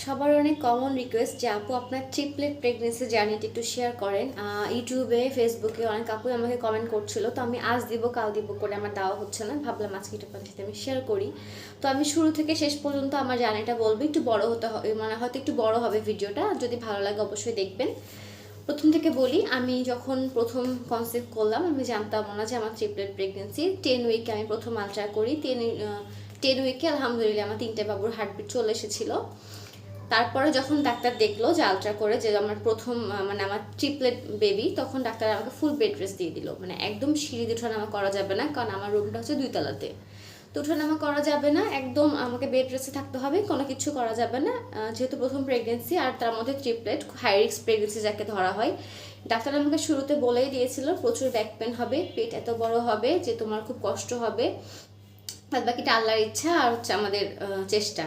সবার অনেক common request যে, আপু, আপনার ট্রিপলেট প্রেগনেন্সি জার্নিটা একটু শেয়ার করেন। ইউটিউবে ফেসবুকে অনেক আপু আমাকে কমেন্ট করছিল, তো আমি আজ দিব, কাল দিব করে আমার দেওয়া হচ্ছে না। ভাবলাম আজকে আপনার সাথে আমি শেয়ার করি। তো আমি শুরু থেকে শেষ পর্যন্ত আমার জার্নিটা বলব, একটু বড় হতে হবে মানে হয়তো একটু বড় হবে ভিডিওটা যদি ভালো লাগে অবশ্যই দেখবেন। প্রথম থেকে বলি, আমি যখন প্রথম কনসেপ্ট করলাম, আমি জানতাম না যে আমার ট্রিপলেট প্রেগনেন্সি টেন উইকে আমি প্রথম আলট্রা করি টেন টেন উইকে আলহামদুলিল্লাহ আমার তিনটে বাবুর হার্টবিট চলে এসেছিল। তারপরে যখন ডাক্তার দেখল যে আলট্রা করে যে আমার প্রথম মানে আমার ট্রিপলেট বেবি তখন ডাক্তার আমাকে ফুল বেড রেস্ট দিয়ে দিল। মানে একদম সিঁড়ি দিয়ে ওঠানামা করা যাবে না, কারণ আমার রুমটা হচ্ছে দুই তলাতে। তো ওঠানামা করা যাবে না, একদম আমাকে বেড রেস্টে থাকতে হবে, কোনো কিছু করা যাবে না। যেহেতু প্রথম প্রেগনেন্সি আর তার মধ্যে ট্রিপলেট হাই রিক্স প্রেগনেন্সি যাকে ধরা হয়। ডাক্তার আমাকে শুরুতে বলেই দিয়েছিল, প্রচুর ব্যাক পেন হবে, পেট এত বড় হবে যে তোমার খুব কষ্ট হবে। বাদ বাকিটা আল্লাহর ইচ্ছা আর হচ্ছে আমাদের চেষ্টা।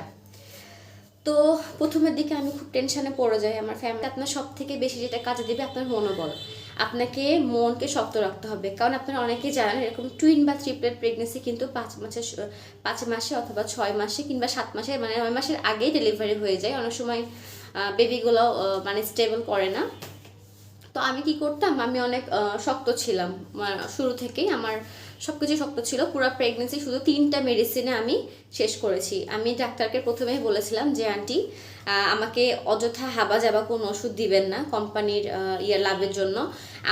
তো প্রথমের দিকে আমি খুব টেনশনে পড়ে যাই আমার ফ্যামিলি আপনার সব থেকে বেশি যেটা কাজে দেবে, আপনার মনোবল আপনাকে মনকে শক্ত রাখতে হবে। কারণ আপনারা অনেকেই জানেন, এরকম টুইন বা ট্রিপলেট প্রেগনেন্সি কিন্তু পাঁচ মাসে পাঁচ মাসে অথবা ছয় মাসে কিংবা সাত মাসে মানে নয় মাসের আগেই ডেলিভারি হয়ে যায়। অনেক সময় বেবিগুলো মানে স্টেবল করে না। তো আমি কি করতাম, আমি অনেক শক্ত ছিলাম। শুরু থেকেই আমার সব কিছু শক্ত ছিল। পুরো প্রেগনেন্সি শুধু তিনটা মেডিসিনে আমি শেষ করেছি। আমি ডাক্তারকে প্রথমেই বলেছিলাম যে, আন্টি আমাকে অযথা হাবা যাবা কোনো ওষুধ দিবেন না কোম্পানির ইয়ার লাভের জন্য।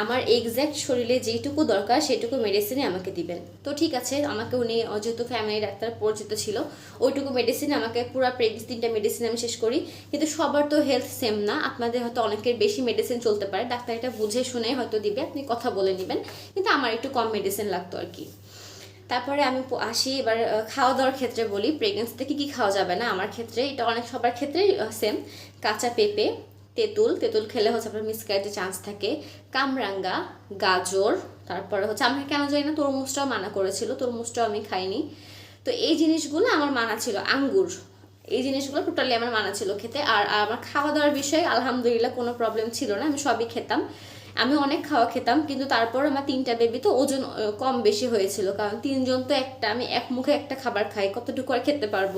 আমার এক্স্যাক্ট শরীরে যেটুকু দরকার সেটুকু মেডিসিনে আমাকে দিবেন। তো ঠিক আছে, আমাকে উনি যেহেতু ফ্যামিলি ডাক্তার পরিচিত ছিল, ওইটুকু মেডিসিন আমাকে পুরো প্রেগনেন্সি তিনটা মেডিসিন আমি শেষ করি। কিন্তু সবার তো হেলথ সেম না, আপনাদের হয়তো অনেকের বেশি মেডিসিন চলতে পারে। ডাক্তার এটা বুঝে শুনে হয়তো দিবে, আপনি কথা বলে নেবেন। কিন্তু আমার একটু কম মেডিসিন লাগতো আর কি। তারপরে আমি আসি, এবার খাওয়া দাওয়ার ক্ষেত্রে বলি প্রেগনেন্সিতে থেকে কি খাওয়া যাবে না? আমার ক্ষেত্রে এটা অনেক সবার ক্ষেত্রেই সেম কাঁচা পেঁপে, তেঁতুল তেঁতুল খেলে হচ্ছে আপনার মিসক্যারেজের চান্স থাকে। কামরাঙ্গা, গাজর, তারপরে হচ্ছে আমাকে কেন জানি না, তরমুজটাও মানা করেছিল, তরমুজটাও আমি খাইনি। তো এই জিনিসগুলো আমার মানা ছিল, আঙ্গুর। এই জিনিসগুলো টোটালি আমার মানা ছিল খেতে। আর আমার খাওয়া দাওয়ার বিষয়ে আলহামদুলিল্লাহ কোনো প্রবলেম ছিল না, আমি সবই খেতাম। আমি অনেক খাওয়া খেতাম, কিন্তু তারপর আমার তিনটা বেবি তো ওজন কম বেশি হয়েছিল। কারণ তিনজন তো একটা, আমি এক মুখে একটা খাবার খাই, কতটুকু আর খেতে পারব?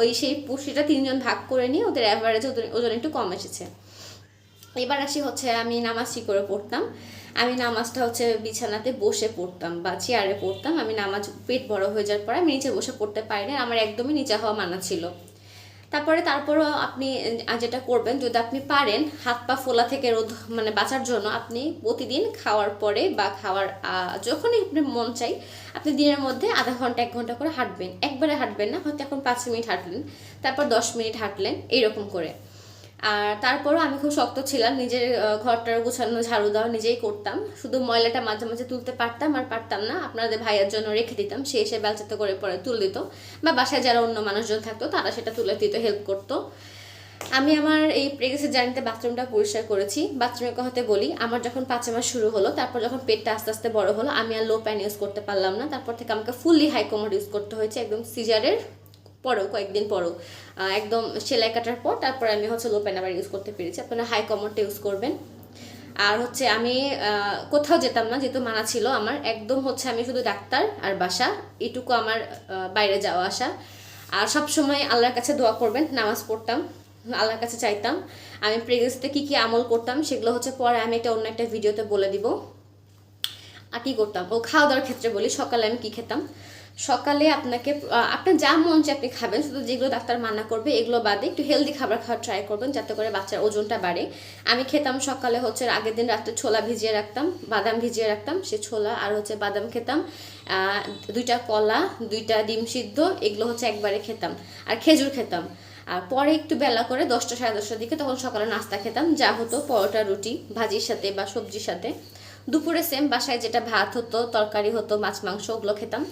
ওই সেই পুষ্টিটা তিনজন ভাগ করে নিয়ে ওদের অ্যাভারেজ ওজন একটু কম এসেছে। এবার আসি হচ্ছে, আমি নামাজ কি করে পড়তাম? আমি নামাজটা হচ্ছে বিছানাতে বসে পড়তাম বা চেয়ারে পড়তাম। আমি নামাজ পেট বড় হয়ে যাওয়ার পরে আমি নিচে বসে পড়তে পারি না আমার একদমই নিচে হওয়া মানা ছিল। তারপরে তারপরও আপনি যেটা করবেন, যদি আপনি পারেন, হাত পা ফোলা থেকে রোধ মানে বাঁচার জন্য আপনি প্রতিদিন খাওয়ার পরে বা খাওয়ার যখনই আপনি মন চাই, আপনি দিনের মধ্যে আধা ঘণ্টা, এক ঘণ্টা করে হাঁটবেন। একবারে হাঁটবেন না, হয়তো এখন পাঁচ মিনিট হাঁটলেন, তারপর দশ মিনিট হাঁটলেন, এইরকম করে। আর তারপরও আমি খুব শক্ত ছিলাম, নিজের ঘরটার গোছানো, ঝাড়ু দেওয়া নিজেই করতাম। শুধু ময়লাটা মাঝে মাঝে তুলতে পারতাম আর পারতাম না, আপনাদের ভাইয়ের জন্য রেখে দিতাম, সে এসে বেলচাতে করে পরে তুলে দিত। বা বাসায় যারা অন্য মানুষজন থাকতো, তারা সেটা তুলে দিত হেল্প করতো। আমি আমার এই প্রেগনেন্সি জার্নিতে বাথরুমটা পরিষ্কার করেছি। বাথরুমের কথাতে বলি, আমার যখন পাঁচ মাস শুরু হলো, তারপর যখন পেটটা আস্তে আস্তে বড় হলো, আমি আর লো প্যান ইউজ করতে পারলাম না। তারপর থেকে আমাকে ফুললি হাই কমোড ইউজ করতে হয়েছে, একদম সিজারের পরেও কয়েকদিন পরও একদম সেলাই কাটার পর তারপর আমি হচ্ছে লো প্যান আবার ইউজ করতে পেরেছি। আপনারা হাই কমোডটা ইউজ করবেন। আর হচ্ছে আমি কোথাও যেতাম না, যেহেতু মানা ছিল আমার, একদম হচ্ছে আমি শুধু ডাক্তার আর বাসা, এটুকু আমার বাইরে যাওয়া আসা। আর সব সময় আল্লাহর কাছে দোয়া করবেন, নামাজ পড়তাম, আল্লাহর কাছে চাইতাম। আমি প্রেগনেন্সিতে কী কী আমল করতাম, সেগুলো হচ্ছে পরে আমি একটা অন্য একটা ভিডিওতে বলে দিব। আর কি করতাম? ও খাওয়া দাওয়ার ক্ষেত্রে বলি, সকালে আমি কি খেতাম? সকালে আপনাকে আপনার যা মন চায় আপনি খাবেন, শুধু যেগুলো ডাক্তার মানা করবে এগুলো বাদে একটু হেলদি খাবার খাওয়ার ট্রাই করবেন যাতে করে বাচ্চার ওজনটা বাড়ে। আমি খেতাম সকালে হচ্ছে আগের দিন রাত্রে ছোলা ভিজিয়ে রাখতাম, বাদাম ভিজিয়ে রাখতাম, সে ছোলা আর হচ্ছে বাদাম খেতাম দুইটা কলা, দুইটা ডিম সিদ্ধ, এগুলো হচ্ছে একবারে খেতাম আর খেজুর খেতাম। আর পরে একটু বেলা করে দশটা, সাড়ে দশটার দিকে তখন সকালে নাস্তা খেতাম, যা হতো পরোটা, রুটি, ভাজির সাথে বা সবজির সাথে। দুপুরে সেম বাসায় যেটা ভাত হতো, তরকারি হতো, মাছ, মাংস, ওগুলো খেতাম।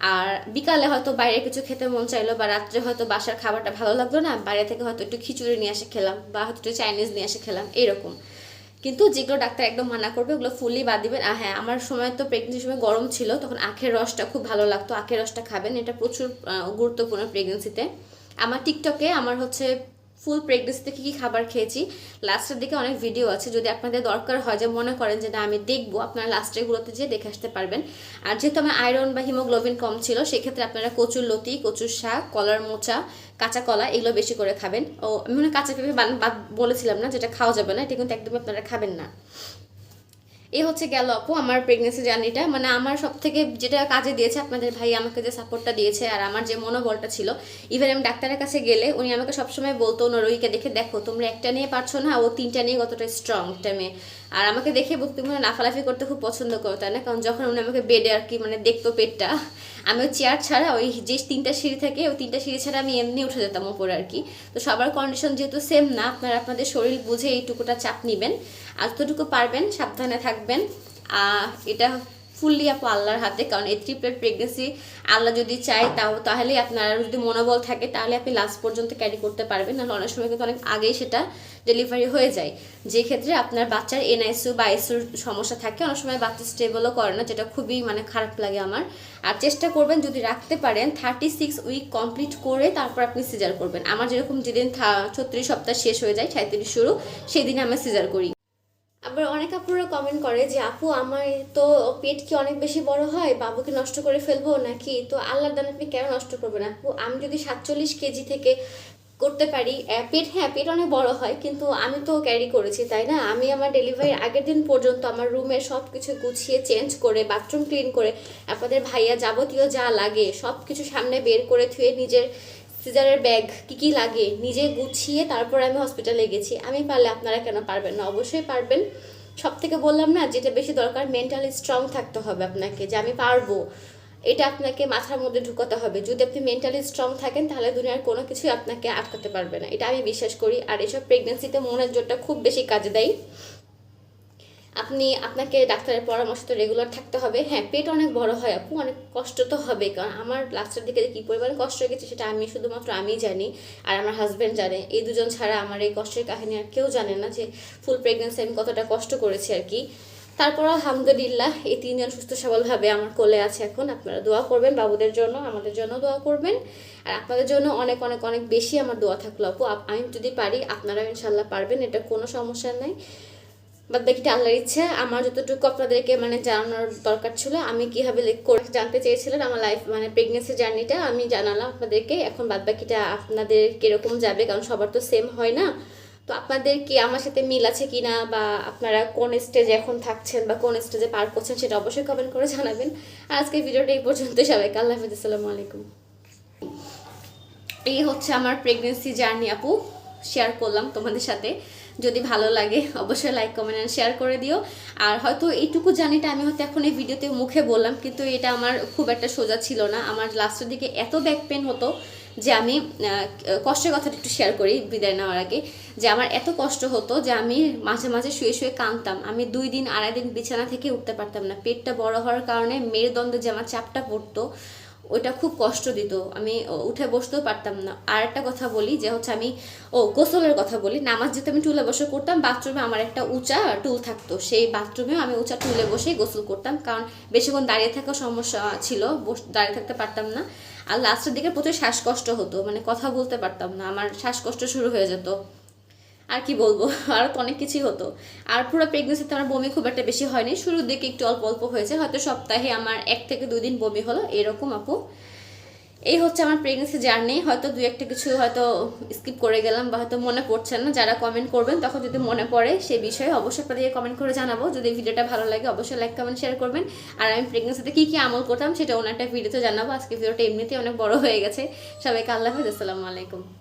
আর বিকালে হয়তো বাইরে কিছু খেতে মন চাইলো বা রাত্রে হয়তো বাসার খাবারটা ভালো লাগল না, বাইরে থেকে হয়তো একটু খিচুড়ি নিয়ে এসে খেলাম বা হয়তো একটু চাইনিজ নিয়ে এসে খেলাম, এরকম। কিন্তু যেগুলো ডাক্তার একদম মানা করবে, ওগুলো ফুললি বাদ দিবেন। আর হ্যাঁ আমার সময় তো প্রেগনেন্সির সময় গরম ছিল, তখন আখের রসটা খুব ভালো লাগতো। আখের রসটা খাবেন, এটা প্রচুর গুরুত্বপূর্ণ প্রেগনেন্সিতে আমার টিকটকে আমার হচ্ছে ফুল প্রেগনেন্সিতে থেকে কী খাবার খেয়েছি? লাস্টের দিকে অনেক ভিডিও আছে, যদি আপনাদের দরকার হয়, যে মনে করেন যে না, আমি দেখব, আপনারা লাস্টেরগুলোতে যেয়ে দেখে আসতে পারবেন। আর যেহেতু আমার আয়রন বা হিমোগ্লোবিন কম ছিল, সেক্ষেত্রে আপনারা কচুর লতি, কচুর শাক, কলার মোচা, কাঁচা কলা এগুলো বেশি করে খাবেন। ও, আমি মানে কাঁচা পেঁপে বলেছিলাম না, যেটা খাওয়া যাবে না, এটা কিন্তু একদমই আপনারা খাবেন না। এই হচ্ছে গেল আপু আমার প্রেগনেন্সি জার্নিটা মানে আমার সব থেকে যেটা কাজে দিয়েছে, আপনাদের ভাই আমাকে যে সাপোর্টটা দিয়েছে আর আমার যে মনোবলটা ছিল ইভেন আমি ডাক্তারের কাছে গেলে উনি আমাকে সবসময় বলতো ওনার রোগীকে দেখে দেখো, তোমরা একটা নিয়ে পারছ না, ও তিনটা নিয়ে কতটা স্ট্রং একটা মেয়ে। আর আমাকে দেখে তুমি মনে লাফালাফি করতে খুব পছন্দ করো, তাই না? কারণ যখন উনি আমাকে বেডে আর কি মানে দেখতো পেটটা, আমি ওই চেয়ার ছাড়া ওই যে তিনটা সিঁড়ি থাকে, ওই তিনটা সিঁড়ি ছাড়া আমি এমনি উঠে যেতাম ওপরে আর কি। তো সবার কন্ডিশন যেহেতু সেম না, আপনারা আপনাদের শরীর বুঝে এইটুকুটা চাপ নেবেন। আর যতটুকু পারবেন, সাবধানে থাকবেন। আর এটা ফুললি আপু আল্লাহর হাতে, কারণ এই ট্রিপলেট প্রেগনেন্সি আল্লাহ যদি চায় তাও তাহলে আপনার যদি মনোবল থাকে, তাহলে আপনি লাস্ট পর্যন্ত ক্যারি করতে পারবেন। নাহলে অনেক সময় কিন্তু অনেক আগেই সেটা ডেলিভারি হয়ে যায়। যে ক্ষেত্রে আপনার বাচ্চার এনআইসিউ বা আইসিউর সমস্যা থাকে, অনেক সময় বাচ্চা স্টেবলও করে না, যেটা খুবই মানে খারাপ লাগে আমার। আর চেষ্টা করবেন যদি রাখতে পারেন থার্টি সিক্স উইক কমপ্লিট করে তারপর আপনি সিজার করবেন। আমার যেরকম যেদিন ছত্রিশ সপ্তাহ শেষ হয়ে যায় সাঁত্রিশ শুরু, সেদিন আমি সিজার করি। আবার অনেক আপুরা কমেন্ট করে যে, আপু, আমার তো পেট কি অনেক বেশি বড় হয়? বাবুকে নষ্ট করে ফেলব নাকি? তো আল্লাহর দান আপনি কেন নষ্ট করবেন আপু? আমি যদি সাতচল্লিশ কেজি থেকে করতে পারি পেট হ্যাঁ পেট অনেক বড় হয়, কিন্তু আমি তো ক্যারি করেছি, তাই না? আমি আমার ডেলিভারির আগের দিন পর্যন্ত আমার রুমে সব কিছু গুছিয়ে চেঞ্জ করে বাথরুম ক্লিন করে, আপনাদের ভাইয়া যাবতীয় যা লাগে সব কিছু সামনে বের করে থুয়ে নিজের সিজারের ব্যাগ কি কি লাগে, নিজে গুছিয়ে তারপর আমি হসপিটালে গেছি। আমি পারলে আপনারা কেন পারবেন না? অবশ্যই পারবেন। সব থেকে বললাম না, যেটা বেশি দরকার মেন্টালি স্ট্রং থাকতে হবে আপনাকে, যে আমি পারব। এটা আপনাকে মাথার মধ্যে ঢুকাতে হবে। যদি আপনি মেন্টালি স্ট্রং থাকেন, তাহলে দুনিয়ার কোনো কিছুই আপনাকে আটকাতে পারবে না। এটা আমি বিশ্বাস করি। আর এসব প্রেগনেন্সিতে মনের জোরটা খুব বেশি কাজে দেয়। আপনি আপনাকে ডাক্তারের পরামর্শ তো রেগুলার থাকতে হবে। হ্যাঁ পেট অনেক বড় হয় আপু, অনেক কষ্ট তো হবে। কারণ আমার লাস্টের দিকে কী পরিমাণে কষ্ট হয়ে গেছে সেটা আমি শুধুমাত্র আমি জানি, আর আমার হাজব্যান্ড জানে। এই দুজন ছাড়া আমার এই কষ্টের কাহিনী আর কেউ জানে না যে ফুল প্রেগনেন্সি আমি কতটা কষ্ট করেছি আর কি। তারপর আলহামদুলিল্লাহ, এই তিনজন সুস্থ সবলভাবে আমার কোলে আছে এখন। আপনারা দোয়া করবেন বাবুদের জন্য, আমাদের জন্য দোয়া করবেন। আর আপনাদের জন্য অনেক অনেক অনেক বেশি আমার দোয়া থাকল আপু। আমি যদি পারি আপনারা ইনশাল্লাহ পারবেন, এটা কোনো সমস্যা নাই। বাদ বাকিটা আল্লাহর ইচ্ছে, আমার যতটুকু আপনাদেরকে মানে জানানোর দরকার ছিল, আমি কীভাবে করে জানতে চেয়েছিলেন আমার লাইফ মানে প্রেগনেন্সি জার্নিটা আমি জানালাম আপনাদেরকে, এখন বাদ বাকিটা আপনাদের কীরকম যাবে, কারণ সবার তো সেম হয় না। তো আপনাদের কি আমার সাথে মিল আছে কি না বা আপনারা কোন স্টেজে এখন থাকছেন, বা কোন স্টেজে পার করছেন, সেটা অবশ্যই কমেন্ট করে জানাবেন। আর আজকে ভিডিওটা এই পর্যন্ত, সবাইকে আল্লাহ হাফিজ, আসসালামু আলাইকুম। এই হচ্ছে আমার প্রেগনেন্সি জার্নি আপু শেয়ার করলাম তোমাদের সাথে। যদি ভালো লাগে, অবশ্যই লাইক কমেন্ট অ্যান্ড শেয়ার করে দিও। আর হয়তো এইটুকু জানিটা আমি হয়তো এখন এই ভিডিওতে মুখে বললাম, কিন্তু এটা আমার খুব একটা সোজা ছিল না। আমার লাস্টের দিকে এত ব্যাক পেন হতো যে আমি কষ্টের কথাটা একটু শেয়ার করি বিদায় নেওয়ার আগে। যে আমার এত কষ্ট হতো যে আমি মাঝে মাঝে শুয়ে শুয়ে কাঁদতাম। আমি দুই দিন, আড়াই দিন বিছানা থেকে উঠতে পারতাম না। পেটটা বড় হওয়ার কারণে মেরুদণ্ডে যে আমার চাপটা পড়তো ওইটা খুব কষ্ট দিত। আমি উঠে বসতেও পারতাম না। আর একটা কথা বলি, যে হচ্ছে আমি, ও, গোসলের কথা বলি। নামাজ যেতে আমি টুলে বসে করতাম, বাথরুমে আমার একটা উঁচা টুল থাকতো। সেই বাথরুমেও আমি উঁচা টুলে বসেই গোসল করতাম। কারণ বেশিক্ষণ দাঁড়িয়ে থাকার সমস্যা ছিল দাঁড়িয়ে থাকতে পারতাম না। আর লাস্টের দিকে প্রচুর শ্বাসকষ্ট হতো। মানে কথা বলতে পারতাম না। আমার শ্বাসকষ্ট শুরু হয়ে যেত। আর কি বলব? আরও তো অনেক কিছুই হতো। আর পুরো প্রেগনেন্সিতে আমার বমি খুব একটা বেশি হয়নি। শুরুর দিকে একটু অল্প অল্প হয়েছে। হয়তো সপ্তাহে আমার এক থেকে দুই দিন বমি হলো। এরকম আপু। এই হচ্ছে আমার প্রেগনেন্সি জার্নি হয়তো দু একটা কিছু হয়তো স্কিপ করে গেলাম বা হয়তো মনে পড়ছে না। যারা কমেন্ট করবেন, তখন যদি মনে পড়ে সে বিষয়ে অবশ্যই আপনাদেরকে কমেন্ট করে জানাব। যদি ভিডিওটা ভালো লাগে, অবশ্যই লাইক কমেন্ট শেয়ার করবেন। আর আমি প্রেগনেন্সিতে কী কী আমল করতাম সেটা অন্য একটা ভিডিওতে জানাব। আজকে ভিডিওটা এমনিতেই অনেক বড় হয়ে গেছে। সবাইকে আল্লাহ হাফিজ। আসসালামু আলাইকুম।